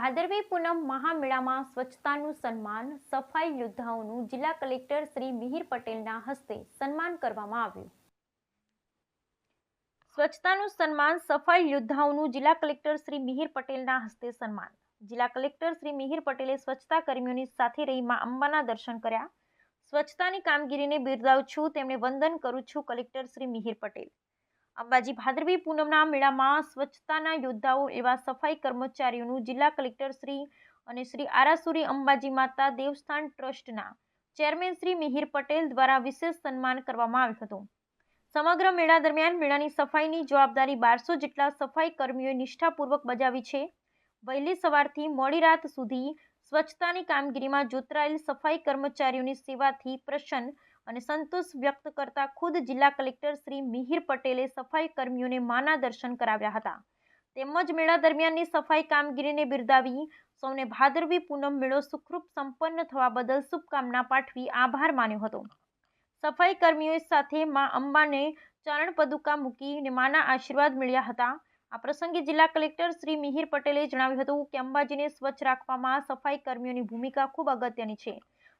ભાદરવી પૂનમ મહામેળામાં સ્વચ્છતાનું સન્માન, સફાઈ યોદ્ધાઓનું જિલ્લા કલેક્ટર શ્રી મિહિર પટેલના હસ્તે સન્માન કરવામાં આવ્યું. સ્વચ્છતાનું સન્માન, સફાઈ યોદ્ધાઓનું જિલ્લા કલેક્ટર શ્રી મિહિર પટેલના હસ્તે સન્માન. જિલ્લા કલેક્ટર શ્રી મિહિર પટેલે સ્વચ્છતા કર્મીઓની સાથે રહી માં અંબાના દર્શન કર્યા. સ્વચ્છતાની કામગીરીને બિરદાવું છું, તેમણે વંદન કરું છું કલેક્ટર શ્રી મિહિર પટેલ. અંબાજી ભાદરવી પૂનમના મેળામાં સ્વચ્છતાના યોદ્ધાઓ એવા સફાઈ કર્મચારીઓનું જિલ્લા કલેક્ટર શ્રી અને શ્રી આરાસુરી અંબાજી માતા દેવસ્થાન ટ્રસ્ટના ચેરમેન શ્રી મિહિર પટેલ દ્વારા વિશેષ સન્માન કરવામાં આવ્યું હતું. સમગ્ર મેળા દરમિયાન મેળાની સફાઈની જવાબદારી બારસો જેટલા સફાઈ કર્મીઓએ નિષ્ઠાપૂર્વક બજાવી છે. વહેલી સવારથી મોડી રાત સુધી સ્વચ્છતાની કામગીરીમાં જોતરાયેલ સફાઈ કર્મચારીઓની સેવાથી પ્રસન્ન અને સંતોષ વ્યક્ત કરતા ખુદ જિલ્લા કલેક્ટર શ્રી મિહિર પટેલે સફાઈ કર્મીઓને માના દર્શન કરાવ્યા હતા. તેમજ મેળા દરમિયાનની સફાઈ કામગીરીને બિરદાવી સૌને ભાદરવી પૂનમ મેળો સુખરૂપ સંપન્ન થવા બદલ શુભકામના પાઠવી આભાર માન્યો હતો. સફાઈ કર્મીઓ સાથે મા અંબાને ચરણ પદુકા મૂકીને માના આશીર્વાદ મળ્યા હતા. આ પ્રસંગે જિલ્લા કલેક્ટર શ્રી મિહિર પટેલે જણાવ્યું હતું કે અંબાજીને સ્વચ્છ રાખવામાં સફાઈ કર્મીઓની ભૂમિકા ખૂબ અગત્યની છે.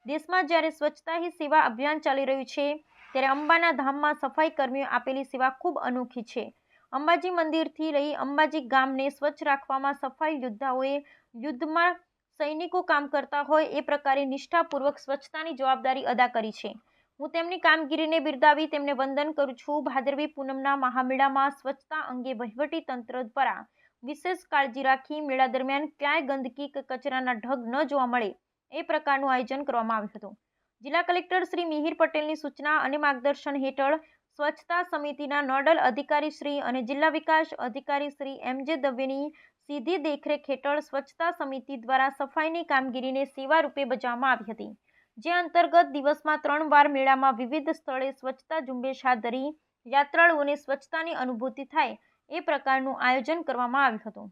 દેશમાં જ્યારે સ્વચ્છતા હી સેવા અભિયાન ચાલી રહ્યું છે, ત્યારે અંબાના ધામમાં સફાઈ કર્મીઓ આપેલી સેવા ખૂબ અનોખી છે. અંબાજી મંદિરથી લઈ અંબાજી ગામને સ્વચ્છ રાખવામાં સફાઈ યોદ્ધાઓએ યુદ્ધમાં સૈનિકો કામ કરતા હોય એ પ્રકારે નિષ્ઠાપૂર્વક સ્વચ્છતાની જવાબદારી અદા કરી છે. હું તેમની કામગીરીને બિરદાવી તેમને વંદન કરું છું. ભાદરવી પૂનમના મહામેળામાં સ્વચ્છતા અંગે વહીવટી તંત્ર દ્વારા વિશેષ કાળજી રાખી મેળા દરમિયાન ક્યાંય ગંદકી કે કચરાના ઢગ ન જોવા મળે એ પ્રકારનું આયોજન કરવામાં આવ્યું હતું. જિલ્લા કલેક્ટર શ્રી મિહિર પટેલની સૂચના અને માર્ગદર્શન હેઠળ સ્વચ્છતા સમિતિના નોડલ અધિકારી શ્રી અને જિલ્લા વિકાસ અધિકારી શ્રી એમ જે દવેની સીધી દેખરેખ હેઠળ સ્વચ્છતા સમિતિ દ્વારા સફાઈની કામગીરીને સેવા રૂપે બજાવવામાં આવી હતી. જે અંતર્ગત દિવસમાં ત્રણ વાર મેળામાં વિવિધ સ્થળે સ્વચ્છતા ઝુંબેશ હાથ ધરી યાત્રાળુઓને સ્વચ્છતાની અનુભૂતિ થાય એ પ્રકારનું આયોજન કરવામાં આવ્યું હતું.